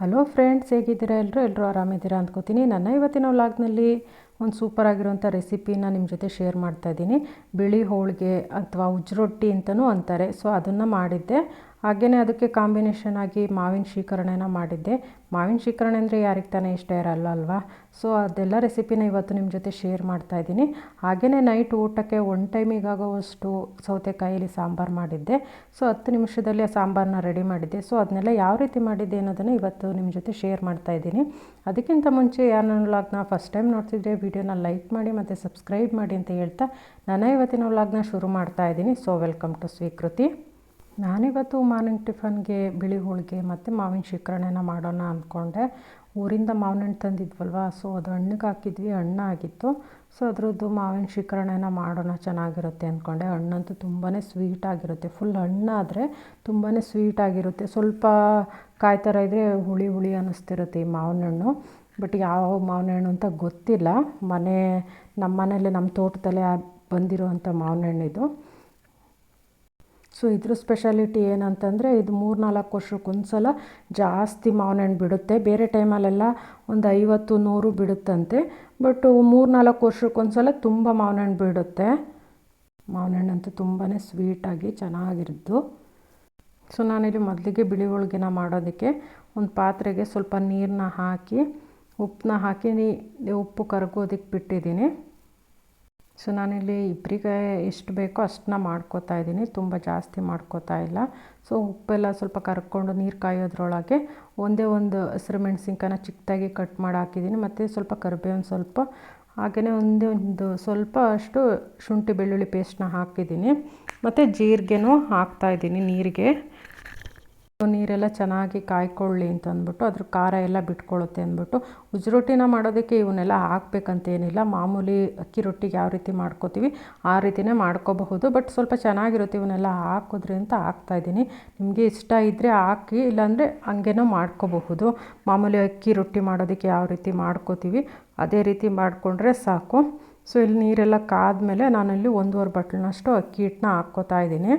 Hello friends ಹೇಗಿದ್ದೀರಾ? ಎಲ್ಲರೂ ಎಲ್ಲರೂ ಆರಾಮಿದ್ದೀರಾ ಅಂದ್ಕೋತೀನಿ. ನನ್ನ ಇವತ್ತಿನ ವ್ಲಾಗ್ನಲ್ಲಿ ಒಂದು ಸೂಪರ್ ಆಗಿರುವಂಥ ರೆಸಿಪಿನ ನಿಮ್ಮ ಜೊತೆ ಶೇರ್ ಮಾಡ್ತಾ ಇದ್ದೀನಿ. ಬಿಳಿ ಹೋಳಿಗೆ ಅಥವಾ ಉಜ್ರೊಟ್ಟಿ ಅಂತಲೂ ಅಂತಾರೆ. ಸೊ ಅದನ್ನು ಮಾಡಿದ್ದೆ. ಹಾಗೆಯೇ ಅದಕ್ಕೆ ಕಾಂಬಿನೇಷನ್ ಆಗಿ ಮಾವಿನ ಶೀಕರಣೆನ ಮಾಡಿದ್ದೆ. ಮಾವಿನ ಶೀಕರಣೆ ಅಂದರೆ ಯಾರಿಗೆ ತಾನೇ ಇಷ್ಟ ಇರಲ್ಲ ಅಲ್ವಾ? ಸೊ ಅದೆಲ್ಲ ರೆಸಿಪಿನ ಇವತ್ತು ನಿಮ್ಮ ಜೊತೆ ಶೇರ್ ಮಾಡ್ತಾ ಇದ್ದೀನಿ. ಹಾಗೆಯೇ ನೈಟ್ ಊಟಕ್ಕೆ ಒನ್ ಟೈಮಿಗಾಗೋವಷ್ಟು ಸೌತೆಕಾಯಿಲಿ ಸಾಂಬಾರು ಮಾಡಿದ್ದೆ. ಸೊ ಹತ್ತು ನಿಮಿಷದಲ್ಲಿ ಆ ಸಾಂಬಾರನ್ನ ರೆಡಿ ಮಾಡಿದ್ದೆ. ಸೊ ಅದನ್ನೆಲ್ಲ ಯಾವ ರೀತಿ ಮಾಡಿದ್ದೆ ಅನ್ನೋದನ್ನು ಇವತ್ತು ನಿಮ್ಮ ಜೊತೆ ಶೇರ್ ಮಾಡ್ತಾ ಇದ್ದೀನಿ. ಅದಕ್ಕಿಂತ ಮುಂಚೆ ನನ್ನ ವ್ಲಾಗ್ನ ಫಸ್ಟ್ ಟೈಮ್ ನೋಡ್ತಿದ್ರೆ ವಿಡಿಯೋನ ಲೈಕ್ ಮಾಡಿ ಮತ್ತು ಸಬ್ಸ್ಕ್ರೈಬ್ ಮಾಡಿ ಅಂತ ಹೇಳ್ತಾ ನಾನು ಇವತ್ತಿನ ವ್ಲಾಗ್ನ ಶುರು ಮಾಡ್ತಾ ಇದ್ದೀನಿ. ಸೊ ವೆಲ್ಕಮ್ ಟು ಸ್ವೀಕೃತಿ ನಾನಿವತ್ತು ಮಾರ್ನಿಂಗ್ ಟಿಫನ್ಗೆ, ಬಿಳಿ ಹೋಳಿಗೆ ಮತ್ತು ಮಾವಿನ ಶೇಖರಣೆನ ಮಾಡೋಣ ಅಂದ್ಕೊಂಡೆ. ಊರಿಂದ ಮಾವಿನ ಹಣ್ಣು ತಂದಿದ್ವಲ್ವ? ಸೊ ಅದು ಹಣ್ಣಿಗೆ ಹಾಕಿದ್ವಿ ಹಣ್ಣಾಗಿತ್ತು ಸೊ ಅದರದ್ದು ಮಾವಿನ ಶಿಖರಣೆನ ಮಾಡೋಣ ಚೆನ್ನಾಗಿರುತ್ತೆ ಅಂದ್ಕೊಂಡೆ ಹಣ್ಣಂತೂ ತುಂಬಾ ಸ್ವೀಟಾಗಿರುತ್ತೆ ಫುಲ್ ಹಣ್ಣಾದರೆ ತುಂಬಾ ಸ್ವೀಟಾಗಿರುತ್ತೆ ಸ್ವಲ್ಪ ಕಾಯಿ ಥರ ಇದ್ದರೆ ಹುಳಿ ಹುಳಿ ಅನ್ನಿಸ್ತಿರುತ್ತೆ ಈ ಮಾವಿನ ಹಣ್ಣು ಬಟ್ ಯಾವ ಮಾವಿನ ಹಣ್ಣು ಅಂತ ಗೊತ್ತಿಲ್ಲ. ಮನೆ ನಮ್ಮ ಮನೇಲಿ ನಮ್ಮ ತೋಟದಲ್ಲೇ ಬಂದಿರೋವಂಥ ಮಾವಿನ ಹಣ್ಣಿದು ಸೊ ಇದ್ರ ಸ್ಪೆಷಾಲಿಟಿ ಏನಂತಂದರೆ ಇದು ಮೂರು ನಾಲ್ಕು ವರ್ಷಕ್ಕೊಂದು ಸಲ ಜಾಸ್ತಿ ಮಾವಿನ ಹಣ್ಣು ಬಿಡುತ್ತೆ. ಬೇರೆ ಟೈಮಲ್ಲೆಲ್ಲ ಒಂದು ಐವತ್ತು, ನೂರು ಬಿಡುತ್ತಂತೆ. ಬಟ್ ಮೂರು ನಾಲ್ಕು ವರ್ಷಕ್ಕೊಂದು ಸಲ ತುಂಬ ಮಾವಿನ ಹಣ್ಣು ಬಿಡುತ್ತೆ ಮಾವಿನ ಹಣ್ಣಂತೂ ತುಂಬಾ ಸ್ವೀಟಾಗಿ ಚೆನ್ನಾಗಿರೋದು. ಸೊ ನಾನಿಲ್ಲಿ ಮೊದಲಿಗೆ ಬಿಳಿ ಹೋಳಿಗೆನ ಮಾಡೋದಕ್ಕೆ ಒಂದು ಪಾತ್ರೆಗೆ ಸ್ವಲ್ಪ ನೀರನ್ನ ಹಾಕಿ ಉಪ್ಪನ್ನ ಹಾಕಿ ಉಪ್ಪು ಕರಗೋದಕ್ಕೆ ಬಿಟ್ಟಿದ್ದೀನಿ. ಸೊ ನಾನಿಲ್ಲಿ ಇಬ್ಬರಿಗೆ ಎಷ್ಟು ಬೇಕೋ ಅಷ್ಟನ್ನ ಮಾಡ್ಕೋತಾ ಇದ್ದೀನಿ. ತುಂಬ ಜಾಸ್ತಿ ಮಾಡ್ಕೋತಾ ಇಲ್ಲ. ಸೊ ಉಪ್ಪೆಲ್ಲ ಸ್ವಲ್ಪ ಕರ್ಕೊಂಡು ನೀರು ಕಾಯೋದ್ರೊಳಗೆ ಒಂದೇ ಒಂದು ಹಸಿರು ಮೆಣಸಿನ್ಕಾಯನ್ನ ಚಿಕ್ಕದಾಗಿ ಕಟ್ ಮಾಡಿ ಹಾಕಿದ್ದೀನಿ. ಮತ್ತು ಸ್ವಲ್ಪ ಕರಿಬೇವಿನ ಸ್ವಲ್ಪ ಹಾಗೆಯೇ ಒಂದೇ ಒಂದು ಸ್ವಲ್ಪ ಅಷ್ಟು ಶುಂಠಿ ಬೆಳ್ಳುಳ್ಳಿ ಪೇಸ್ಟ್ನ ಹಾಕಿದ್ದೀನಿ. ಮತ್ತು ಜೀರಿಗೆನೂ ಹಾಕ್ತಾಯಿದ್ದೀನಿ ನೀರಿಗೆ. ನೀರೆಲ್ಲ ಚೆನ್ನಾಗಿ ಕಾಯ್ಕೊಳ್ಳಿ ಅಂತ ಅಂದ್ಬಿಟ್ಟು ಅದ್ರ ಖಾರ ಎಲ್ಲ ಬಿಟ್ಕೊಳ್ಳುತ್ತೆ ಅಂದ್ಬಿಟ್ಟು ಉಜ್ರೊಟ್ಟಿನ ಮಾಡೋದಕ್ಕೆ ಇವನ್ನೆಲ್ಲ ಹಾಕ್ಬೇಕಂತೇನಿಲ್ಲ ಮಾಮೂಲಿ ಅಕ್ಕಿ ರೊಟ್ಟಿಗೆ ಯಾವ ರೀತಿ ಮಾಡ್ಕೋತೀವಿ ಆ ರೀತಿಯೇ ಮಾಡ್ಕೋಬಹುದು. ಬಟ್ ಸ್ವಲ್ಪ ಚೆನ್ನಾಗಿರುತ್ತೆ ಇವನ್ನೆಲ್ಲ ಹಾಕಿದ್ರೆ ಅಂತ ಹಾಕ್ತಾಯಿದ್ದೀನಿ ನಿಮಗೆ ಇಷ್ಟ ಇದ್ದರೆ ಹಾಕಿ, ಇಲ್ಲಾಂದರೆ ಹಂಗೇನೋ ಮಾಡ್ಕೋಬಹುದು. ಮಾಮೂಲಿ ಅಕ್ಕಿ ರೊಟ್ಟಿ ಮಾಡೋದಕ್ಕೆ ಯಾವ ರೀತಿ ಮಾಡ್ಕೋತೀವಿ ಅದೇ ರೀತಿ ಮಾಡಿಕೊಂಡ್ರೆ ಸಾಕು. ಸೊ, ಇಲ್ಲಿ ನೀರೆಲ್ಲ ಕಾದ್ಮೇಲೆ ನಾನಲ್ಲಿ ಒಂದೂವರೆ ಬಟ್ಲನಷ್ಟು ಅಕ್ಕಿ ಹಿಟ್ಟನ್ನ ಹಾಕ್ಕೋತಾ ಇದ್ದೀನಿ.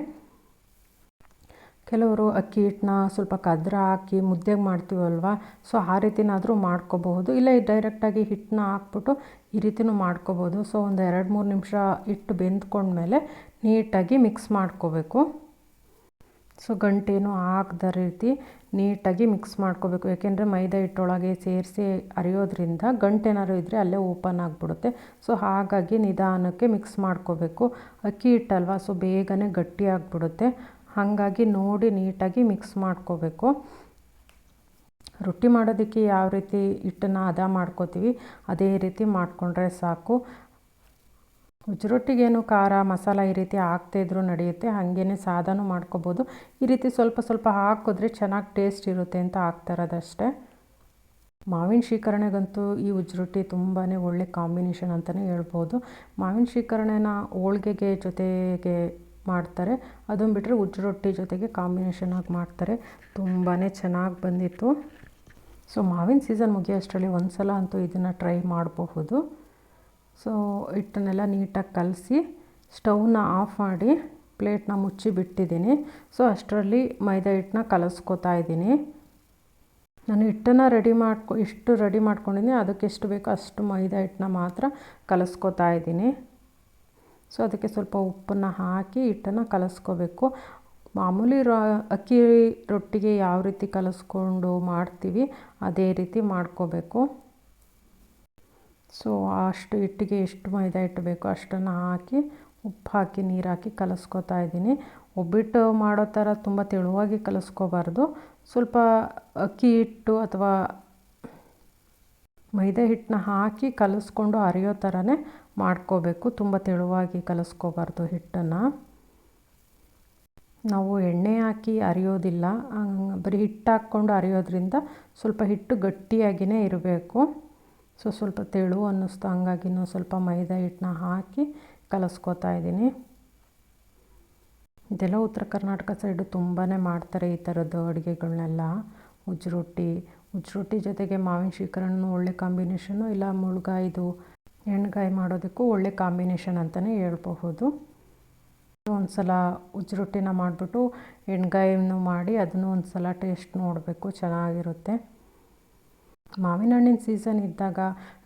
ಕೆಲವರು ಅಕ್ಕಿ ಹಿಟ್ಟನ್ನ ಸ್ವಲ್ಪ ಕದ್ರ ಹಾಕಿ ಮುದ್ದೆಗೆ ಮಾಡ್ತೀವಲ್ವ? ಸೊ, ಆ ರೀತಿನಾದರೂ ಮಾಡ್ಕೋಬಹುದು. ಇಲ್ಲ ಡೈರೆಕ್ಟಾಗಿ ಹಿಟ್ಟನ್ನ ಹಾಕ್ಬಿಟ್ಟು ಈ ರೀತಿನೂ ಮಾಡ್ಕೋಬೋದು ಸೊ, ಒಂದು ಎರಡು ಮೂರು ನಿಮಿಷ ಹಿಟ್ಟು ಬೆಂದ್ಕೊಂಡ್ಮೇಲೆ ನೀಟಾಗಿ ಮಿಕ್ಸ್ ಮಾಡ್ಕೋಬೇಕು. ಸೊ, ಗಂಟೇನು ಹಾಕ್ದ ರೀತಿ ನೀಟಾಗಿ ಮಿಕ್ಸ್ ಮಾಡ್ಕೋಬೇಕು. ಯಾಕೆಂದರೆ ಮೈದಾ ಹಿಟ್ಟೊಳಗೆ ಸೇರಿಸಿ ಅರಿಯೋದ್ರಿಂದ ಗಂಟೇನಾದ್ರೂ ಇದ್ದರೆ ಅಲ್ಲೇ ಓಪನ್ ಆಗಿಬಿಡುತ್ತೆ. ಸೊ, ಹಾಗಾಗಿ ನಿಧಾನಕ್ಕೆ ಮಿಕ್ಸ್ ಮಾಡ್ಕೋಬೇಕು. ಅಕ್ಕಿ ಹಿಟ್ಟಲ್ವ? ಸೊ, ಬೇಗನೆ ಗಟ್ಟಿ ಆಗಿಬಿಡುತ್ತೆ. ಹಾಗಾಗಿ ನೋಡಿ ನೀಟಾಗಿ ಮಿಕ್ಸ್ ಮಾಡ್ಕೋಬೇಕು. ರೊಟ್ಟಿ ಮಾಡೋದಕ್ಕೆ ಯಾವ ರೀತಿ ಹಿಟ್ಟನ್ನು ಹದ ಮಾಡ್ಕೋತೀವಿ, ಅದೇ ರೀತಿ ಮಾಡಿಕೊಂಡ್ರೆ ಸಾಕು. ಉಜ್ರೊಟ್ಟಿಗೇನು ಖಾರ, ಮಸಾಲ ಈ ರೀತಿ ಹಾಕ್ತಾಯಿದ್ರು ನಡೆಯುತ್ತೆ ಹಾಗೇ ಸಾದನೂ ಮಾಡ್ಕೋಬೋದು. ಈ ರೀತಿ ಸ್ವಲ್ಪ ಸ್ವಲ್ಪ ಹಾಕಿದ್ರೆ ಚೆನ್ನಾಗಿ ಟೇಸ್ಟ್ ಇರುತ್ತೆ ಅಂತ ಹಾಕ್ತಾರದಷ್ಟೇ ಮಾವಿನ ಶೀಕರಣೆಗಂತೂ ಈ ಉಜ್ರೊಟ್ಟಿ ತುಂಬಾ ಒಳ್ಳೆ ಕಾಂಬಿನೇಷನ್ ಅಂತಲೇ ಹೇಳ್ಬೋದು. ಮಾವಿನ ಶೀಕರಣೆನ ಹೋಳ್ಗೆಗೆ ಜೊತೆಗೆ ಮಾಡ್ತಾರೆ. ಅದನ್ನು ಬಿಟ್ಟರೆ ಉಜ್ಜು ರೊಟ್ಟಿ ಜೊತೆಗೆ ಕಾಂಬಿನೇಷನ್ ಆಗಿ ಮಾಡ್ತಾರೆ. ತುಂಬಾ ಚೆನ್ನಾಗಿ ಬಂದಿತ್ತು. ಸೊ ಮಾವಿನ ಸೀಸನ್ ಮುಗಿಯೋಷ್ಟರಲ್ಲಿ ಒಂದು ಸಲ ಅಂತೂ ಇದನ್ನು ಟ್ರೈ ಮಾಡಬಹುದು. ಸೊ ಹಿಟ್ಟನ್ನೆಲ್ಲ ನೀಟಾಗಿ ಕಲಸಿ ಸ್ಟವ್ನ ಆಫ್ ಮಾಡಿ ಪ್ಲೇಟ್ನ ಮುಚ್ಚಿ ಬಿಟ್ಟಿದ್ದೀನಿ. ಸೊ ಅಷ್ಟರಲ್ಲಿ ಮೈದಾ ಹಿಟ್ಟನ್ನ ಕಲಸ್ಕೊತಾ ಇದ್ದೀನಿ. ನಾನು ಹಿಟ್ಟನ್ನು ರೆಡಿ ಮಾಡ್ಕೊ ಎಷ್ಟು ರೆಡಿ ಮಾಡ್ಕೊಂಡಿದ್ದೀನಿ. ಅದಕ್ಕೆ ಎಷ್ಟು ಬೇಕೋ ಅಷ್ಟು ಮೈದಾ ಹಿಟ್ಟನ್ನ ಮಾತ್ರ ಕಲಸ್ಕೊತಾ ಇದ್ದೀನಿ. ಸೊ ಅದಕ್ಕೆ ಸ್ವಲ್ಪ ಉಪ್ಪನ್ನು ಹಾಕಿ ಹಿಟ್ಟನ್ನು ಕಲಸ್ಕೋಬೇಕು. ಮಾಮೂಲಿ ರ, ಅಕ್ಕಿ ರೊಟ್ಟಿಗೆ ಯಾವ ರೀತಿ ಕಲಸ್ಕೊಂಡು ಮಾಡ್ತೀವಿ, ಅದೇ ರೀತಿ ಮಾಡ್ಕೋಬೇಕು. ಸೊ ಅಷ್ಟು ಹಿಟ್ಟಿಗೆ ಎಷ್ಟು ಮೈದಾ ಹಿಟ್ಟು ಬೇಕು ಅಷ್ಟನ್ನು ಹಾಕಿ, ಉಪ್ಪು ಹಾಕಿ, ನೀರು ಹಾಕಿ ಕಲಸ್ಕೊತಾ ಇದ್ದೀನಿ. ಒಬ್ಬಿಟ್ಟು ಮಾಡೋ ಥರ ತುಂಬ ತೆಳುವಾಗಿ ಕಲಸ್ಕೋಬಾರ್ದು. ಸ್ವಲ್ಪ ಅಕ್ಕಿ ಹಿಟ್ಟು ಅಥವಾ ಮೈದಾ ಹಿಟ್ಟನ್ನ ಹಾಕಿ ಕಲಸ್ಕೊಂಡು ಅರಿಯೋ ಥರನೇ ಮಾಡ್ಕೋಬೇಕು. ತುಂಬ ತೆಳುವಾಗಿ ಕಲಸ್ಕೋಬಾರ್ದು ಹಿಟ್ಟನ್ನು. ನಾವು ಎಣ್ಣೆ ಹಾಕಿ ಅರಿಯೋದಿಲ್ಲ. ಬರೀ ಹಿಟ್ಟು ಹಾಕ್ಕೊಂಡು ಅರಿಯೋದ್ರಿಂದ ಸ್ವಲ್ಪ ಹಿಟ್ಟು ಗಟ್ಟಿಯಾಗಿಯೇ ಇರಬೇಕು. ಸೊ, ಸ್ವಲ್ಪ ತೆಳು ಅನ್ನಿಸ್ತು, ಹಂಗಾಗಿ ಸ್ವಲ್ಪ ಮೈದಾ ಹಿಟ್ಟನ್ನ ಹಾಕಿ ಕಲಸ್ಕೋತಾ ಇದ್ದೀನಿ. ಇದೆಲ್ಲ ಉತ್ತರ ಕರ್ನಾಟಕ ಸೈಡು ತುಂಬಾ ಮಾಡ್ತಾರೆ ಈ ಥರದ್ದು ಅಡುಗೆಗಳನ್ನೆಲ್ಲ ಉಜ್ರೊಟ್ಟಿ ಉಜ್ರೊಟ್ಟಿ ಜೊತೆಗೆ ಮಾವಿನ ಶೀಕರಣೂ ಒಳ್ಳೆ ಕಾಂಬಿನೇಷನು ಇಲ್ಲ ಮುಳುಗಾಯಿದು ಎಣ್ಗಾಯಿ ಮಾಡೋದಕ್ಕೂ ಒಳ್ಳೆ ಕಾಂಬಿನೇಷನ್ ಅಂತಲೇ ಹೇಳ್ಬಹುದು. ಒಂದು ಸಲ ಉಜ್ರೊಟ್ಟಿನ ಮಾಡಿಬಿಟ್ಟು ಎಣ್ಗಾಯನ್ನು ಮಾಡಿ ಅದನ್ನು ಒಂದು ಸಲ ಟೇಸ್ಟ್ ನೋಡಬೇಕು, ಚೆನ್ನಾಗಿರುತ್ತೆ. ಮಾವಿನ ಹಣ್ಣಿನ ಸೀಸನ್ ಇದ್ದಾಗ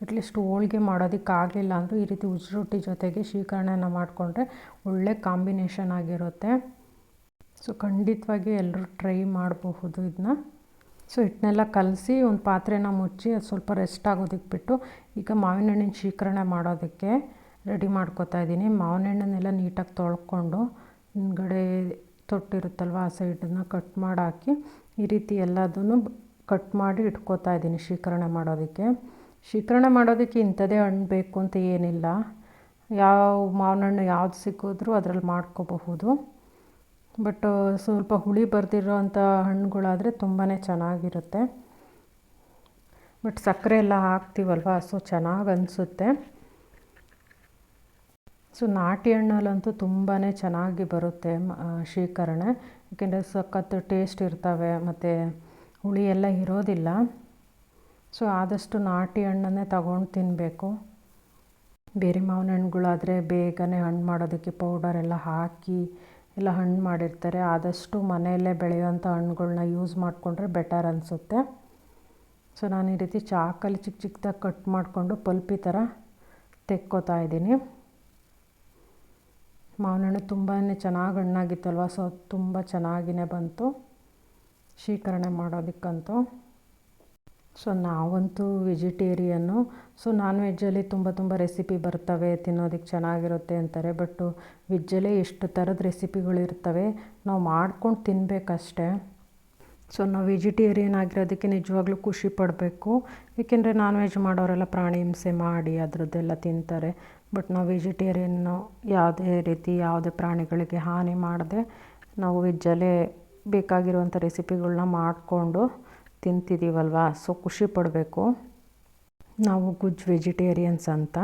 ಅಟ್ಲೀಸ್ಟ್ ಹೋಳ್ಗೆ ಮಾಡೋದಕ್ಕಾಗಲಿಲ್ಲ ಅಂದರೂ ಈ ರೀತಿ ಉಜ್ಜು ರೊಟ್ಟಿ ಜೊತೆಗೆ ಶ್ರೀಕರಣನ ಮಾಡಿಕೊಂಡ್ರೆ ಒಳ್ಳೆ ಕಾಂಬಿನೇಷನ್ ಆಗಿರುತ್ತೆ. ಸೊ ಖಂಡಿತವಾಗಿ ಎಲ್ಲರೂ ಟ್ರೈ ಮಾಡಬಹುದು ಇದನ್ನ ಸೊ ಹಿಟ್ಟನ್ನೆಲ್ಲ ಕಲಸಿ ಒಂದು ಪಾತ್ರೆನ ಮುಚ್ಚಿ ಅದು ಸ್ವಲ್ಪ ರೆಸ್ಟ್ ಆಗೋದಕ್ಕೆ ಬಿಟ್ಟು ಈಗ ಮಾವಿನ ಹಣ್ಣಿನ ಶೀಕರಣೆ ಮಾಡೋದಕ್ಕೆ ರೆಡಿ ಮಾಡ್ಕೋತಾ ಇದ್ದೀನಿ. ಮಾವಿನ ಹಣ್ಣನ್ನೆಲ್ಲ ನೀಟಾಗಿ ತೊಳ್ಕೊಂಡು ಹಿಂದ್ಗಡೆ ತೊಟ್ಟಿರುತ್ತಲ್ವ ಆ ಸೈಡನ್ನು ಕಟ್ ಮಾಡಿ ಹಾಕಿ ಈ ರೀತಿ ಎಲ್ಲದನ್ನು ಕಟ್ ಮಾಡಿ ಇಟ್ಕೋತಾ ಇದ್ದೀನಿ ಶೀಕರಣೆ ಮಾಡೋದಕ್ಕೆ. ಶೀಕರಣೆ ಮಾಡೋದಕ್ಕೆ ಇಂಥದೇ ಹಣ್ಣು ಬೇಕು ಅಂತ ಏನಿಲ್ಲ. ಯಾವ ಮಾವಿನ ಹಣ್ಣು ಯಾವ್ದು ಸಿಕ್ಕಿದ್ರೂ ಅದರಲ್ಲಿ ಮಾಡ್ಕೋಬಹುದು. ಬಟ್ ಸ್ವಲ್ಪ ಹುಳಿ ಬರ್ದಿರೋ ಅಂಥ ಹಣ್ಣುಗಳಾದರೆ ತುಂಬಾ ಚೆನ್ನಾಗಿರುತ್ತೆ. ಬಟ್ ಸಕ್ಕರೆ ಎಲ್ಲ ಹಾಕ್ತೀವಲ್ವ, ಸೊ ಚೆನ್ನಾಗಿ ಅನಿಸುತ್ತೆ. ಸೊ ನಾಟಿ ಹಣ್ಣಲ್ಲಂತೂ ತುಂಬಾ ಚೆನ್ನಾಗಿ ಬರುತ್ತೆ ಶೀಕರಣೆ ಏಕೆಂದರೆ ಸಖತ್ತು ಟೇಸ್ಟ್ ಇರ್ತವೆ, ಮತ್ತು ಹುಳಿ ಎಲ್ಲ ಇರೋದಿಲ್ಲ. ಸೊ ಆದಷ್ಟು ನಾಟಿ ಹಣ್ಣನ್ನೇ ತಗೊಂಡು ತಿನ್ನಬೇಕು ಬೇರೆ ಮಾವಿನ ಹಣ್ಣುಗಳಾದರೆ ಬೇಗನೆ ಹಣ್ಣು ಮಾಡೋದಕ್ಕೆ ಪೌಡರ್ ಎಲ್ಲ ಹಾಕಿ ಎಲ್ಲ ಹಣ್ಣು ಮಾಡಿರ್ತಾರೆ. ಆದಷ್ಟು ಮನೆಯಲ್ಲೇ ಬೆಳೆಯುವಂಥ ಹಣ್ಣುಗಳ್ನ ಯೂಸ್ ಮಾಡಿಕೊಂಡ್ರೆ ಬೆಟರ್ ಅನಿಸುತ್ತೆ. ಸೊ ನಾನು ಈ ರೀತಿ ಚಾಕಲ್ಲಿ ಚಿಕ್ಕ ಚಿಕ್ಕದಾಗಿ ಕಟ್ ಮಾಡಿಕೊಂಡು ಪಲ್ಪಿ ಥರ ತೆಕ್ಕೋತಾ ಇದ್ದೀನಿ. ಮಾವಿನ ಹಣ್ಣು ತುಂಬಾ ಚೆನ್ನಾಗಿ ಹಣ್ಣಾಗಿತ್ತಲ್ವ? ಸೊ ತುಂಬ ಚೆನ್ನಾಗಿಯೇ ಬಂತು. ಶೀಕರಣೆ ಮಾಡೋದಕ್ಕಂತೂ. ಸೊ ನಾವಂತೂ ವೆಜಿಟೇರಿಯನ್ನು ಸೊ ನಾನ್ ವೆಜ್ಜಲ್ಲಿ ತುಂಬ ತುಂಬ ರೆಸಿಪಿ ಬರ್ತವೆ, ತಿನ್ನೋದಕ್ಕೆ ಚೆನ್ನಾಗಿರುತ್ತೆ ಅಂತಾರೆ. ಬಟ್ಟು ವೆಜ್ಜಲ್ಲೇ ಎಷ್ಟು ಥರದ ರೆಸಿಪಿಗಳಿರ್ತವೆ ನಾವು ಮಾಡ್ಕೊಂಡು ತಿನ್ನಬೇಕಷ್ಟೇ ಸೊ ನಾವು ವೆಜಿಟೇರಿಯನ್ ಆಗಿರೋದಕ್ಕೆ ನಿಜವಾಗ್ಲೂ ಖುಷಿ ಪಡಬೇಕು. ಏಕೆಂದರೆ ನಾನ್ ವೆಜ್ ಮಾಡೋರೆಲ್ಲ ಪ್ರಾಣಿ ಹಿಂಸೆ ಮಾಡಿ ಅದರದ್ದೆಲ್ಲ ತಿಂತಾರೆ. ಬಟ್ ನಾವು ವೆಜಿಟೇರಿಯನ್ನು ಯಾವುದೇ ರೀತಿ, ಯಾವುದೇ ಪ್ರಾಣಿಗಳಿಗೆ ಹಾನಿ ಮಾಡದೆ ನಾವು ವೆಜ್ಜಲ್ಲೇ ಬೇಕಾಗಿರುವಂಥ ರೆಸಿಪಿಗಳನ್ನ ಮಾಡಿಕೊಂಡು ತಿಂತಿದ್ದೀವಲ್ವ ಸೊ ಖುಷಿ ಪಡಬೇಕು. ನಾವು ಗುಜ್ ವೆಜಿಟೇರಿಯನ್ಸ್ ಅಂತ.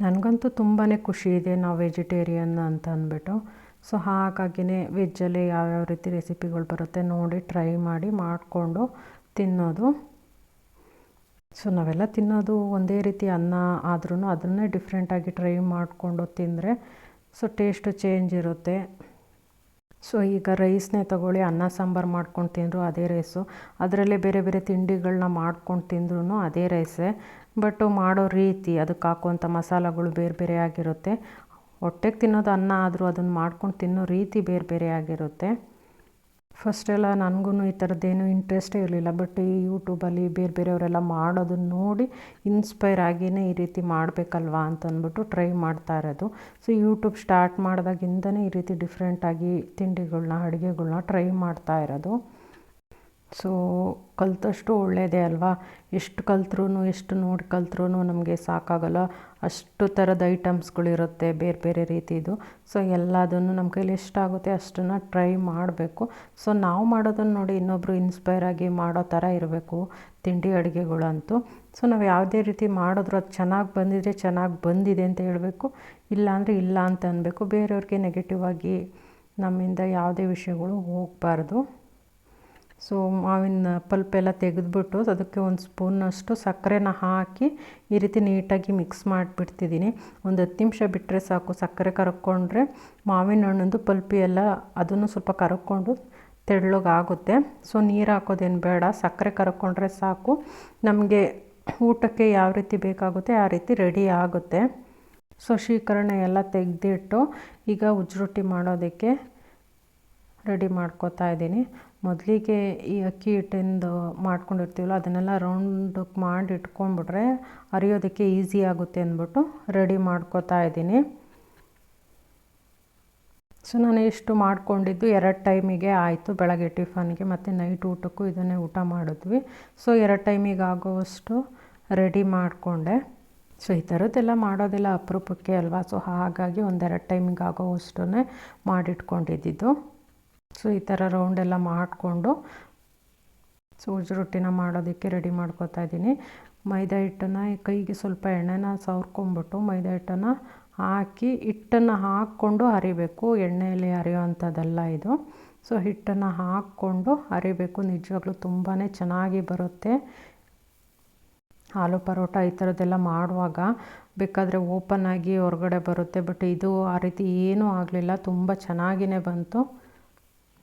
ನನಗಂತೂ ತುಂಬಾ ಖುಷಿ ಇದೆ ನಾವು ವೆಜಿಟೇರಿಯನ್ ಅಂತ ಅಂದ್ಬಿಟ್ಟು. ಸೊ ಹಾಗಾಗಿಯೇ ವೆಜ್ಜಲ್ಲಿ ಯಾವ್ಯಾವ ರೀತಿ ರೆಸಿಪಿಗಳು ಬರುತ್ತೆ ನೋಡಿ ಟ್ರೈ ಮಾಡಿ ಮಾಡಿಕೊಂಡು ತಿನ್ನೋದು. ಸೊ ನಾವೆಲ್ಲ ತಿನ್ನೋದು ಒಂದೇ ರೀತಿ ಅನ್ನ ಆದ್ರೂ ಅದನ್ನೇ ಡಿಫ್ರೆಂಟಾಗಿ ಟ್ರೈ ಮಾಡಿಕೊಂಡು ತಿಂದರೆ ಸೊ ಟೇಸ್ಟು ಚೇಂಜ್ ಇರುತ್ತೆ. ಸೊ ಈಗ ರೈಸ್ನೇ ತಗೊಳ್ಳಿ, ಅನ್ನ, ಸಾಂಬಾರು ಮಾಡ್ಕೊಂಡು ತಿಂದರು ಅದೇ ರೈಸು. ಅದರಲ್ಲೇ ಬೇರೆ ಬೇರೆ ತಿಂಡಿಗಳನ್ನ ಮಾಡ್ಕೊಂಡು ತಿಂದ್ರೂ ಅದೇ ರೈಸೇ. ಬಟ್ ಮಾಡೋ ರೀತಿ ಅದಕ್ಕೆ ಹಾಕುವಂಥ ಮಸಾಲಗಳು ಬೇರೆ ಬೇರೆ ಆಗಿರುತ್ತೆ. ಹೊಟ್ಟೆಗೆ ತಿನ್ನೋದು ಅನ್ನ ಆದರೂ ಅದನ್ನು ಮಾಡ್ಕೊಂಡು ತಿನ್ನೋ ರೀತಿ ಬೇರೆ ಬೇರೆ ಆಗಿರುತ್ತೆ. ಫಸ್ಟೆಲ್ಲ ನನಗೂ ಈ ಥರದ್ದೇನು ಇಂಟ್ರೆಸ್ಟೇ ಇರಲಿಲ್ಲ. ಬಟ್ ಈ ಯೂಟ್ಯೂಬಲ್ಲಿ ಬೇರೆ ಬೇರೆಯವರೆಲ್ಲ ಮಾಡೋದನ್ನ ನೋಡಿ ಇನ್ಸ್ಪೈರ್ ಆಗಿಯೇ ಈ ರೀತಿ ಮಾಡಬೇಕಲ್ವಾ ಅಂತ ಅಂದ್ಬಿಟ್ಟು ಟ್ರೈ ಮಾಡ್ತಾ ಇರೋದು. ಸೊ ಯೂಟ್ಯೂಬ್ ಸ್ಟಾರ್ಟ್ ಮಾಡಿದಾಗಿಂದನೇ ಈ ರೀತಿ ಡಿಫ್ರೆಂಟಾಗಿ ತಿಂಡಿಗಳನ್ನ ಅಡುಗೆಗಳ್ನ ಟ್ರೈ ಮಾಡ್ತಾ ಇರೋದು. ಸೊ ಕಲಿತಷ್ಟು ಒಳ್ಳೆಯದೇ ಅಲ್ವಾ? ಎಷ್ಟು ಕಲ್ತ್ರೂ ಎಷ್ಟು ನೋಡಿ ಕಲ್ತ್ರೂ ನಮಗೆ ಸಾಕಾಗಲ್ಲ. ಅಷ್ಟು ಥರದ ಐಟಮ್ಸ್ಗಳಿರುತ್ತೆ, ಬೇರೆ ಬೇರೆ ರೀತಿದು. ಸೊ ಎಲ್ಲದನ್ನು ನಮ್ಮ ಕೈಲಿ ಎಷ್ಟಾಗುತ್ತೆ ಅಷ್ಟನ್ನು ಟ್ರೈ ಮಾಡಬೇಕು. ಸೊ ನಾವು ಮಾಡೋದನ್ನು ನೋಡಿ ಇನ್ನೊಬ್ಬರು ಇನ್ಸ್ಪೈರ್ ಆಗಿ ಮಾಡೋ ಥರ ಇರಬೇಕು, ತಿಂಡಿ ಅಡುಗೆಗಳಂತೂ. ಸೊ ನಾವು ಯಾವುದೇ ರೀತಿ ಮಾಡಿದ್ರು ಅದು ಚೆನ್ನಾಗಿ ಬಂದಿದ್ರೆ ಚೆನ್ನಾಗಿ ಬಂದಿದೆ ಅಂತ ಹೇಳಬೇಕು. ಇಲ್ಲ ಅಂದರೆ ಇಲ್ಲ ಅಂತ ಅನ್ನಬೇಕು ಬೇರೆಯವ್ರಿಗೆ ನೆಗೆಟಿವ್ ಆಗಿ ನಮ್ಮಿಂದ ಯಾವುದೇ ವಿಷಯಗಳು ಹೋಗಬಾರ್ದು. ಸೊ ಮಾವಿನ ಪಲ್ಪೆಲ್ಲ ತೆಗೆದ್ಬಿಟ್ಟು ಅದಕ್ಕೆ ಒಂದು ಸ್ಪೂನಷ್ಟು ಸಕ್ಕರೆನ ಹಾಕಿ ಈ ರೀತಿ ನೀಟಾಗಿ ಮಿಕ್ಸ್ ಮಾಡಿಬಿಡ್ತಿದ್ದೀನಿ. ಒಂದು ಹತ್ತು ನಿಮಿಷ ಬಿಟ್ಟರೆ ಸಾಕು ಸಕ್ಕರೆ ಕರಕೊಂಡ್ರೆ ಮಾವಿನ ಹಣ್ಣಂದು ಪಲ್ಪಿ ಎಲ್ಲ ಅದನ್ನು ಸ್ವಲ್ಪ ಕರಕ್ಕೊಂಡು ತೆಳ್ಳಗಾಗುತ್ತೆ. ಸೊ ನೀರು ಹಾಕೋದೇನು ಬೇಡ, ಸಕ್ಕರೆ ಕರಕೊಂಡ್ರೆ ಸಾಕು. ನಮಗೆ ಊಟಕ್ಕೆ ಯಾವ ರೀತಿ ಬೇಕಾಗುತ್ತೆ ಆ ರೀತಿ ರೆಡಿ ಆಗುತ್ತೆ. ಸೊ ಶೀಕರಣೆ ಎಲ್ಲ ತೆಗೆದಿಟ್ಟು ಈಗ ಉಜ್ರುಟ್ಟಿ ಮಾಡೋದಕ್ಕೆ ರೆಡಿ ಮಾಡ್ಕೋತಾ ಇದ್ದೀನಿ. ಮೊದಲಿಗೆ ಈ ಅಕ್ಕಿ ಹಿಟ್ಟಿಂದು ಮಾಡ್ಕೊಂಡಿರ್ತೀವಲ್ಲ, ಅದನ್ನೆಲ್ಲ ರೌಂಡಕ್ಕೆ ಮಾಡಿ ಇಟ್ಕೊಂಡ್ಬಿಟ್ರೆ ಅರಿಯೋದಕ್ಕೆ ಈಸಿ ಆಗುತ್ತೆ ಅಂದ್ಬಿಟ್ಟು ರೆಡಿ ಮಾಡ್ಕೋತಾ ಇದ್ದೀನಿ. ಸೊ, ನಾನು ಇಷ್ಟು ಮಾಡ್ಕೊಂಡಿದ್ದು ಎರಡು ಟೈಮಿಗೆ ಆಯಿತು ಬೆಳಗ್ಗೆ ಟಿಫನ್ಗೆ ಮತ್ತು ನೈಟ್ ಊಟಕ್ಕೂ ಇದನ್ನೇ ಊಟ ಮಾಡಿದ್ವಿ. ಸೊ, ಎರಡು ಟೈಮಿಗೆ ಆಗೋವಷ್ಟು ರೆಡಿ ಮಾಡಿಕೊಂಡೆ. ಸೊ, ಈ ಥರದ್ದೆಲ್ಲ ಮಾಡೋದೆಲ್ಲ ಅಪರೂಪಕ್ಕೆ ಅಲ್ವಾ? ಸೊ, ಹಾಗಾಗಿ ಒಂದೆರಡು ಟೈಮಿಗೆ ಆಗೋವಷ್ಟೇ ಮಾಡಿಟ್ಕೊಂಡಿದ್ದು. ಸೊ, ಈ ಥರ ರೌಂಡೆಲ್ಲ ಮಾಡಿಕೊಂಡು ಸೂಜಿ ರೊಟ್ಟಿನ ಮಾಡೋದಕ್ಕೆ ರೆಡಿ ಮಾಡ್ಕೊತಾ ಇದ್ದೀನಿ. ಮೈದಾ ಹಿಟ್ಟನ್ನು ಕೈಗೆ ಸ್ವಲ್ಪ ಎಣ್ಣೆನ ಸವರ್ಕೊಂಬಿಟ್ಟು ಮೈದಾ ಹಿಟ್ಟನ್ನು ಹಾಕಿ, ಹಿಟ್ಟನ್ನು ಹಾಕ್ಕೊಂಡು ಹರಿಬೇಕು. ಎಣ್ಣೆಯಲ್ಲಿ ಹರಿಯೋ ಅಂಥದ್ದಲ್ಲ ಇದು. ಸೊ, ಹಿಟ್ಟನ್ನು ಹಾಕ್ಕೊಂಡು ಹರಿಬೇಕು. ನಿಜವಾಗ್ಲೂ ತುಂಬಾ ಚೆನ್ನಾಗಿ ಬರುತ್ತೆ. ಆಲೂ ಪರೋಟ ಈ ಥರದ್ದೆಲ್ಲ ಮಾಡುವಾಗ ಬೇಕಾದರೆ ಓಪನ್ ಆಗಿ ಹೊರಗಡೆ ಬರುತ್ತೆ, ಬಟ್ ಇದು ಆ ರೀತಿ ಏನೂ ಆಗಲಿಲ್ಲ. ತುಂಬ ಚೆನ್ನಾಗಿಯೇ ಬಂತು.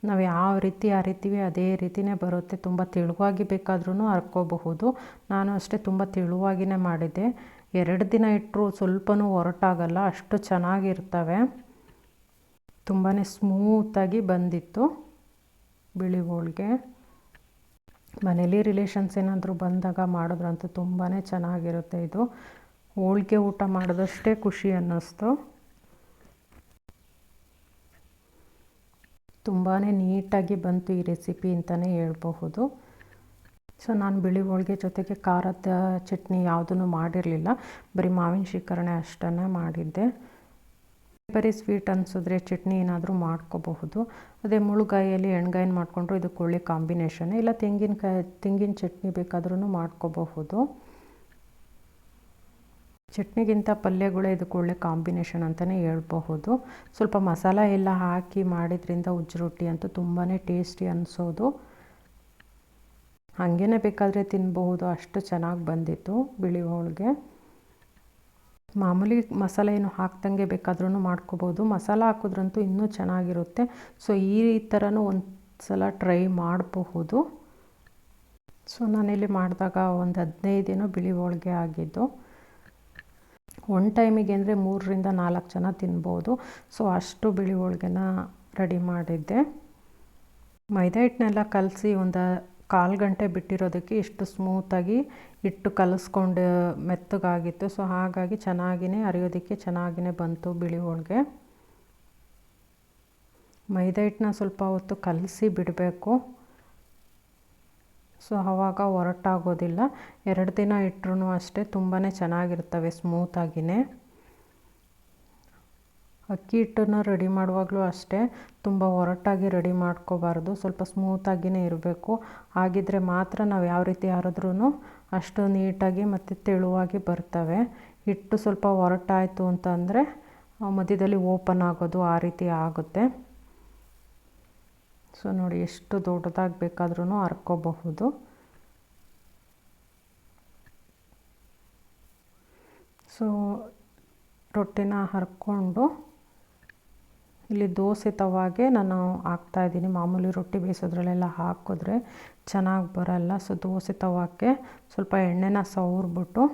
ನಾವು ಯಾವ ರೀತಿ ಅರಿತೀವಿ ಅದೇ ರೀತಿಯೇ ಬರುತ್ತೆ, ತುಂಬ ತೆಳುವಾಗಿ ಬೇಕಾದ್ರೂ ಹರ್ಕೋಬಹುದು. ನಾನು ಅಷ್ಟೇ ತುಂಬ ತೆಳುವಾಗಿಯೇ ಮಾಡಿದ್ದೆ. ಎರಡು ದಿನ ಇಟ್ಟರು ಸ್ವಲ್ಪನೂ ಹೊರಟಾಗಲ್ಲ ಅಷ್ಟು ಚೆನ್ನಾಗಿರ್ತವೆ. ತುಂಬಾ ಸ್ಮೂತಾಗಿ ಬಂದಿತ್ತು ಬಿಳಿ ಹೋಳಿಗೆ. ಮನೇಲಿ ರಿಲೇಷನ್ಸ್ ಏನಾದರೂ ಬಂದಾಗ ಮಾಡಿದ್ರಂತೂ ತುಂಬಾ ಚೆನ್ನಾಗಿರುತ್ತೆ ಇದು. ಹೋಳಿಗೆ ಊಟ ಮಾಡಿದಷ್ಟೇ ಖುಷಿ ಅನ್ನಿಸ್ತು. ತುಂಬಾ ನೀಟಾಗಿ ಬಂತು ಈ ರೆಸಿಪಿ ಅಂತಲೇ ಹೇಳ್ಬಹುದು. ಸೊ, ನಾನು ಬಿಳಿ ಹೋಳಿಗೆ ಜೊತೆಗೆ ಖಾರದ ಚಟ್ನಿ ಯಾವುದೂ ಮಾಡಿರಲಿಲ್ಲ. ಬರೀ ಮಾವಿನ ಶೇಖರಣೆ ಅಷ್ಟನ್ನೇ ಮಾಡಿದ್ದೆ. ಬರೀ ಸ್ವೀಟ್ ಅನಿಸಿದ್ರೆ ಚಟ್ನಿ ಏನಾದರೂ ಮಾಡ್ಕೋಬಹುದು. ಅದೇ ಮುಳುಗಾಯಲ್ಲಿ ಎಣ್ಗಾಯಿನ ಮಾಡಿಕೊಂಡ್ರು ಇದಕ್ಕೆ ಒಳ್ಳೆ ಕಾಂಬಿನೇಷನ್. ಇಲ್ಲ, ತೆಂಗಿನಕಾಯಿ, ತೆಂಗಿನ ಚಟ್ನಿ ಬೇಕಾದ್ರೂ ಮಾಡ್ಕೋಬಹುದು. ಚಟ್ನಿಗಿಂತ ಪಲ್ಯಗಳೇ ಇದಕ್ಕೆ ಒಳ್ಳೆ ಕಾಂಬಿನೇಷನ್ ಅಂತಲೇ ಹೇಳ್ಬಹುದು. ಸ್ವಲ್ಪ ಮಸಾಲ ಎಲ್ಲ ಹಾಕಿ ಮಾಡಿದ್ರಿಂದ ಉಜ್ಜು ರೊಟ್ಟಿ ಅಂತೂ ತುಂಬಾ ಟೇಸ್ಟಿ ಅನಿಸೋದು. ಹಾಗೇನೆ ಬೇಕಾದರೆ ತಿನ್ಬಹುದು, ಅಷ್ಟು ಚೆನ್ನಾಗಿ ಬಂದಿತ್ತು ಬಿಳಿ ಹೋಳಿಗೆ. ಮಾಮೂಲಿ ಮಸಾಲೆ ಏನು ಹಾಕ್ದಂಗೆ ಬೇಕಾದ್ರೂ ಮಾಡ್ಕೋಬೋದು ಮಸಾಲ ಹಾಕಿದ್ರಂತೂ ಇನ್ನೂ ಚೆನ್ನಾಗಿರುತ್ತೆ. ಸೊ ಈ ಥರನೂ ಒಂದು ಸಲ ಟ್ರೈ ಮಾಡಬಹುದು. ಸೊ ನಾನಿಲ್ಲಿ ಮಾಡಿದಾಗ ಒಂದು ಹದಿನೈದು ಏನೋ ಬಿಳಿ ಹೋಳಿಗೆ ಆಗಿದ್ದು. ಒನ್ ಟೈಮಿಗೆ ಅಂದರೆ ಮೂರರಿಂದ ನಾಲ್ಕು ಜನ ತಿನ್ಬೋದು. ಸೊ ಅಷ್ಟು ಬಿಳಿ ಹೋಳಿಗೆನ ರೆಡಿ ಮಾಡಿದ್ದೆ. ಮೈದಾ ಹಿಟ್ಟನ್ನೆಲ್ಲ ಕಲಸಿ ಒಂದು ಕಾಲು ಗಂಟೆ ಬಿಟ್ಟಿರೋದಕ್ಕೆ ಇಷ್ಟು ಸ್ಮೂತಾಗಿ ಇಟ್ಟು ಕಲಸ್ಕೊಂಡು ಮೆತ್ತಗಾಗಿತ್ತು. ಸೊ ಹಾಗಾಗಿ ಚೆನ್ನಾಗಿಯೇ ಅರಿಯೋದಕ್ಕೆ ಚೆನ್ನಾಗಿಯೇ ಬಂತು ಬಿಳಿ ಹೋಳಿಗೆ. ಮೈದಾ ಹಿಟ್ಟನ್ನ ಸ್ವಲ್ಪ ಹೊತ್ತು ಕಲಸಿ ಬಿಡಬೇಕು. ಸೊ ಆವಾಗ ಹೊರಟಾಗೋದಿಲ್ಲ. ಎರಡು ದಿನ ಇಟ್ಟರು ಅಷ್ಟೇ ತುಂಬಾ ಚೆನ್ನಾಗಿರ್ತವೆ ಸ್ಮೂತಾಗಿಯೇ ಅಕ್ಕಿ ಹಿಟ್ಟನ್ನು ರೆಡಿ ಮಾಡುವಾಗಲೂ ಅಷ್ಟೇ ತುಂಬ ಒರಟಾಗಿ ರೆಡಿ ಮಾಡ್ಕೋಬಾರ್ದು, ಸ್ವಲ್ಪ ಸ್ಮೂತಾಗಿಯೇ ಇರಬೇಕು. ಹಾಗಿದ್ರೆ ಮಾತ್ರ ನಾವು ಯಾವ ರೀತಿ ಹರಿದ್ರೂ ಅಷ್ಟು ನೀಟಾಗಿ ಮತ್ತು ತೆಳುವಾಗಿ ಬರ್ತವೆ. ಹಿಟ್ಟು ಸ್ವಲ್ಪ ಒರಟಾಯಿತು ಅಂತಂದರೆ ಮಧ್ಯದಲ್ಲಿ ಓಪನ್ ಆಗೋದು ಆ ರೀತಿ ಆಗುತ್ತೆ. ಸೊ ನೋಡಿ, ಎಷ್ಟು ದೊಡ್ಡದಾಗಿ ಬೇಕಾದ್ರೂ ಹರ್ಕೋಬಹುದು ಸೊ, ರೊಟ್ಟಿನ ಹರ್ಕೊಂಡು ಇಲ್ಲಿ ದೋಸೆ ತವಾಗೆ ನಾನು ಹಾಕ್ತಾಯಿದ್ದೀನಿ ಮಾಮೂಲಿ ರೊಟ್ಟಿ ಬೇಯಿಸೋದ್ರಲ್ಲೆಲ್ಲ ಹಾಕಿದ್ರೆ ಚೆನ್ನಾಗಿ ಬರಲ್ಲ. ಸೊ, ದೋಸೆ ತವಾಕ್ಕೆ ಸ್ವಲ್ಪ ಎಣ್ಣೆನ ಸವರ್ಬಿಟ್ಟು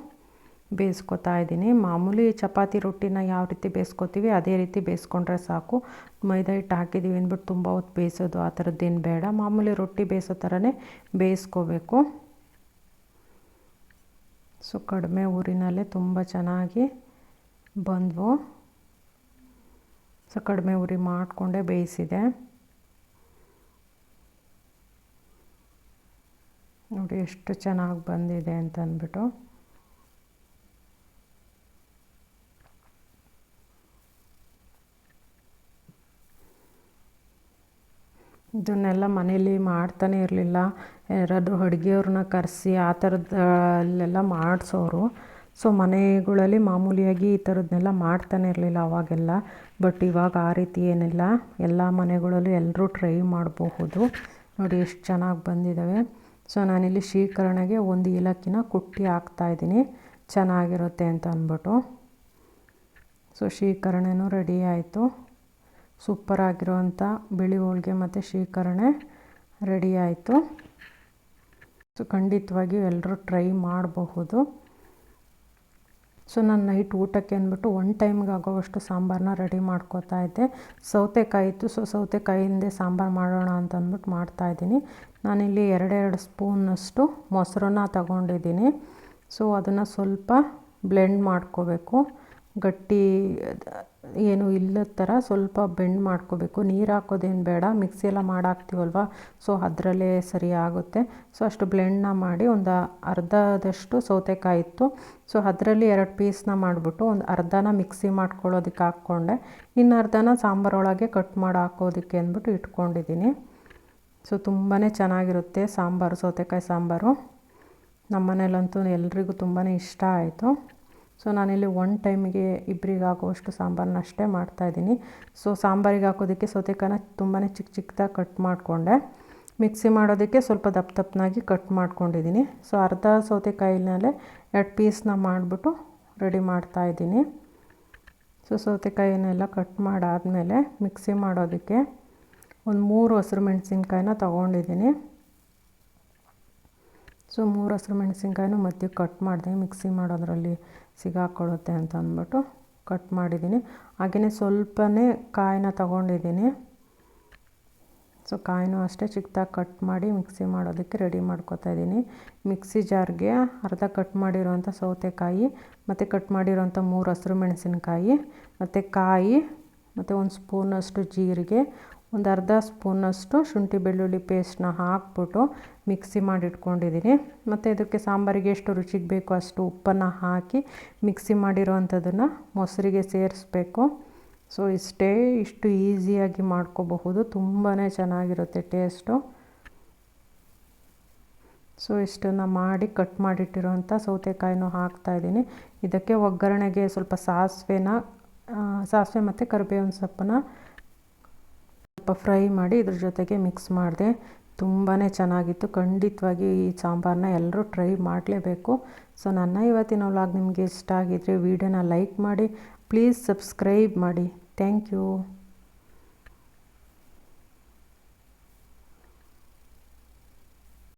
ಬೇಯಿಸ್ಕೊತಾ ಇದ್ದೀನಿ. ಮಾಮೂಲಿ ಚಪಾತಿ ರೊಟ್ಟಿನ ಯಾವ ರೀತಿ ಬೇಯಿಸ್ಕೊತೀವಿ ಅದೇ ರೀತಿ ಬೇಯಿಸ್ಕೊಂಡ್ರೆ ಸಾಕು. ಮೈದಾ ಹಿಟ್ಟು ಹಾಕಿದ್ದೀವಿ ಅಂದ್ಬಿಟ್ಟು ತುಂಬ ಹೊತ್ತು ಬೇಯಿಸೋದು ಆ ಥರದ್ದೇನು ಬೇಡ. ಮಾಮೂಲಿ ರೊಟ್ಟಿ ಬೇಯಿಸೋ ಥರನೇ ಬೇಯಿಸ್ಕೋಬೇಕು. ಸೊ, ಕಡಿಮೆ ಊರಿನಲ್ಲೇ ತುಂಬ ಚೆನ್ನಾಗಿ ಬಂದವು. ಸೊ, ಕಡಿಮೆ ಉರಿ ಮಾಡಿಕೊಂಡೇ ಬೇಯಿಸಿದೆ. ನೋಡಿ, ಎಷ್ಟು ಚೆನ್ನಾಗಿ ಬಂದಿದೆ ಅಂತ ಅಂದ್ಬಿಟ್ಟು ಇದನ್ನೆಲ್ಲ ಮನೇಲಿ ಮಾಡ್ತಾನೆ ಇರಲಿಲ್ಲ. ಯಾರಾದರೂ ಅಡುಗೆಯವ್ರನ್ನ ಕರೆಸಿ ಆ ಥರದ್ದಲ್ಲೆಲ್ಲ ಮಾಡಿಸೋರು. ಸೊ, ಮನೆಗಳಲ್ಲಿ ಮಾಮೂಲಿಯಾಗಿ ಈ ಥರದ್ದನ್ನೆಲ್ಲ ಮಾಡ್ತಾನೆ ಇರಲಿಲ್ಲ ಅವಾಗೆಲ್ಲ. ಬಟ್ ಇವಾಗ ಆ ರೀತಿ ಏನಿಲ್ಲ. ಎಲ್ಲ ಮನೆಗಳಲ್ಲೂ ಎಲ್ಲರೂ ಟ್ರೈ ಮಾಡಬಹುದು. ನೋಡಿ, ಎಷ್ಟು ಚೆನ್ನಾಗಿ ಬಂದಿದ್ದಾವೆ ಸೊ, ನಾನಿಲ್ಲಿ ಶೀಕರಣೆಗೆ ಒಂದು ಏಲಕ್ಕಿನ ಕುಟ್ಟಿ ಹಾಕ್ತಾಯಿದ್ದೀನಿ ಚೆನ್ನಾಗಿರುತ್ತೆ ಅಂತ ಅಂದ್ಬಿಟ್ಟು. ಸೊ, ಶೀಕರಣೆನೂ ರೆಡಿ ಆಯಿತು. ಸೂಪರಾಗಿರೋವಂಥ ಬಿಳಿ ಹೋಳಿಗೆ ಮತ್ತು ಶೀಕರಣೆ ರೆಡಿ ಆಯಿತು. ಸೊ ಖಂಡಿತವಾಗಿಯೂ ಎಲ್ಲರೂ ಟ್ರೈ ಮಾಡಬಹುದು. ಸೊ ನಾನು ನೈಟ್ ಊಟಕ್ಕೆ ಅಂದ್ಬಿಟ್ಟು ಒನ್ ಟೈಮ್ಗೆ ಆಗೋವಷ್ಟು ಸಾಂಬಾರನ್ನ ರೆಡಿ ಮಾಡ್ಕೋತಾ ಇದ್ದೆ. ಸೌತೆಕಾಯಿ ಇತ್ತು ಸೊ ಸೌತೆಕಾಯಿಂದೆ ಸಾಂಬಾರು ಮಾಡೋಣ ಅಂತ ಅಂದ್ಬಿಟ್ಟು ಮಾಡ್ತಾಯಿದ್ದೀನಿ ನಾನಿಲ್ಲಿ ಎರಡೆರಡು ಸ್ಪೂನಷ್ಟು ಮೊಸರನ್ನ ತಗೊಂಡಿದ್ದೀನಿ. ಸೊ ಅದನ್ನು ಸ್ವಲ್ಪ ಬ್ಲೆಂಡ್ ಮಾಡ್ಕೋಬೇಕು. ಗಟ್ಟಿ ಏನು ಇಲ್ಲದ ಥರ ಸ್ವಲ್ಪ ಬೆಂಡ್ ಮಾಡ್ಕೋಬೇಕು. ನೀರು ಹಾಕೋದೇನು ಬೇಡ. ಮಿಕ್ಸಿ ಎಲ್ಲ ಮಾಡಾಕ್ತೀವಲ್ವ? ಸೊ, ಅದರಲ್ಲೇ ಸರಿ ಆಗುತ್ತೆ. ಸೊ, ಅಷ್ಟು ಬ್ಲೆಂಡ್ನ ಮಾಡಿ ಒಂದು ಅರ್ಧದಷ್ಟು ಸೌತೆಕಾಯಿ ಇತ್ತು. ಸೊ, ಅದರಲ್ಲಿ ಎರಡು ಪೀಸ್ನ ಮಾಡಿಬಿಟ್ಟು ಒಂದು ಅರ್ಧನ ಮಿಕ್ಸಿ ಮಾಡ್ಕೊಳ್ಳೋದಕ್ಕೆ ಹಾಕ್ಕೊಂಡೆ. ಇನ್ನು ಅರ್ಧನ ಸಾಂಬಾರೊಳಗೆ ಕಟ್ ಮಾಡಿ ಹಾಕೋದಕ್ಕೆ ಅಂದ್ಬಿಟ್ಟು ಇಟ್ಕೊಂಡಿದ್ದೀನಿ. ಸೊ ತುಂಬಾ ಚೆನ್ನಾಗಿರುತ್ತೆ ಸಾಂಬಾರು, ಸೌತೆಕಾಯಿ ಸಾಂಬಾರು. ನಮ್ಮ ಮನೇಲಂತೂ ಎಲ್ರಿಗೂ ತುಂಬಾ ಇಷ್ಟ ಆಯಿತು. ಸೊ ನಾನಿಲ್ಲಿ ಒನ್ ಟೈಮಿಗೆ ಇಬ್ಬರಿಗೆ ಹಾಕುವಷ್ಟು ಸಾಂಬಾರನ್ನ ಅಷ್ಟೇ ಮಾಡ್ತಾಯಿದ್ದೀನಿ ಸೊ ಸಾಂಬಾರಿಗೆ ಹಾಕೋದಕ್ಕೆ ಸೌತೆಕಾಯಿನ ತುಂಬಾ ಚಿಕ್ಕ ಚಿಕ್ಕದಾಗಿ ಕಟ್ ಮಾಡಿಕೊಂಡೆ. ಮಿಕ್ಸಿ ಮಾಡೋದಕ್ಕೆ ಸ್ವಲ್ಪ ದಪ್ಪ ದಪ್ಪನಾಗಿ ಕಟ್ ಮಾಡ್ಕೊಂಡಿದ್ದೀನಿ. ಸೊ ಅರ್ಧ ಸೌತೆಕಾಯಿನಲ್ಲೇ ಎರಡು ಪೀಸ್ನ ಮಾಡಿಬಿಟ್ಟು ರೆಡಿ ಮಾಡ್ತಾಯಿದ್ದೀನಿ ಸೊ ಸೌತೆಕಾಯಿನೆಲ್ಲ ಕಟ್ ಮಾಡಾದಮೇಲೆ ಮಿಕ್ಸಿ ಮಾಡೋದಕ್ಕೆ ಒಂದು ಮೂರು ಹಸಿರು ಮೆಣಸಿನ್ಕಾಯಿನ ತೊಗೊಂಡಿದ್ದೀನಿ. ಸೊ ಮೂರು ಹಸಿರು ಮೆಣಸಿನ್ಕಾಯಿನೂ ಮಧ್ಯೆ ಕಟ್ ಮಾಡಿದೆ. ಮಿಕ್ಸಿ ಮಾಡೋದ್ರಲ್ಲಿ ಸಿಗಾಕೊಳ್ಳುತ್ತೆ ಅಂತ ಅಂದ್ಬಿಟ್ಟು ಕಟ್ ಮಾಡಿದ್ದೀನಿ. ಹಾಗೆಯೇ ಸ್ವಲ್ಪನೇ ಕಾಯಿನ ತಗೊಂಡಿದ್ದೀನಿ. ಸೊ, ಕಾಯಿನೂ ಅಷ್ಟೇ ಚಿಕ್ಕದಾಗಿ ಕಟ್ ಮಾಡಿ ಮಿಕ್ಸಿ ಮಾಡೋದಕ್ಕೆ ರೆಡಿ ಮಾಡ್ಕೊತಾ ಇದ್ದೀನಿ. ಮಿಕ್ಸಿ ಜಾರ್ಗೆ ಅರ್ಧ ಕಟ್ ಮಾಡಿರುವಂಥ ಸೌತೆಕಾಯಿ, ಮತ್ತು ಕಟ್ ಮಾಡಿರುವಂಥ ಮೂರು ಹಸಿರು ಮೆಣಸಿನಕಾಯಿ, ಮತ್ತು ಕಾಯಿ, ಮತ್ತು ಒಂದು ಸ್ಪೂನಷ್ಟು ಜೀರಿಗೆ ಒಂದು ಅರ್ಧ ಸ್ಪೂನಷ್ಟು ಶುಂಠಿ ಬೆಳ್ಳುಳ್ಳಿ ಪೇಸ್ಟ್ನ ಹಾಕ್ಬಿಟ್ಟು ಮಿಕ್ಸಿ ಮಾಡಿಟ್ಕೊಂಡಿದ್ದೀನಿ. ಮತ್ತು ಇದಕ್ಕೆ ಸಾಂಬಾರಿಗೆ ಎಷ್ಟು ರುಚಿಗೆ ಬೇಕೋ ಅಷ್ಟು ಉಪ್ಪನ್ನು ಹಾಕಿ ಮಿಕ್ಸಿ ಮಾಡಿರೋವಂಥದ್ದನ್ನು ಮೊಸರಿಗೆ ಸೇರಿಸ್ಬೇಕು. ಸೊ, ಇಷ್ಟೇ ಇಷ್ಟು ಈಸಿಯಾಗಿ ಮಾಡ್ಕೋಬಹುದು. ತುಂಬಾ ಚೆನ್ನಾಗಿರುತ್ತೆ ಟೇಸ್ಟು. ಸೊ, ಇಷ್ಟನ್ನು ಮಾಡಿ ಕಟ್ ಮಾಡಿಟ್ಟಿರೋಂಥ ಸೌತೆಕಾಯಿನೂ ಹಾಕ್ತಾಯಿದ್ದೀನಿ ಇದಕ್ಕೆ ಒಗ್ಗರಣೆಗೆ ಸ್ವಲ್ಪ ಸಾಸಿವೆನ ಸಾಸಿವೆ ಮತ್ತು ಕರಿಬೇವಿನ ಸೊಪ್ಪನ್ನ ಫ್ರೈ ಮಾಡಿ ಇದ್ರ ಜೊತೆಗೆ ಮಿಕ್ಸ್ ಮಾಡಿದೆ. ತುಂಬಾ ಚೆನ್ನಾಗಿತ್ತು. ಖಂಡಿತವಾಗಿ ಈ ಸಾಂಬಾರನ್ನ ಎಲ್ಲರೂ ಟ್ರೈ ಮಾಡಲೇಬೇಕು. ಸೊ, ನನ್ನ ಇವತ್ತಿನ ವ್ಲಾಗ್ ನಿಮಗೆ ಇಷ್ಟ ಆಗಿದ್ದರೆ ವೀಡಿಯೋನ ಲೈಕ್ ಮಾಡಿ, ಪ್ಲೀಸ್ ಸಬ್ಸ್ಕ್ರೈಬ್ ಮಾಡಿ. Thank you.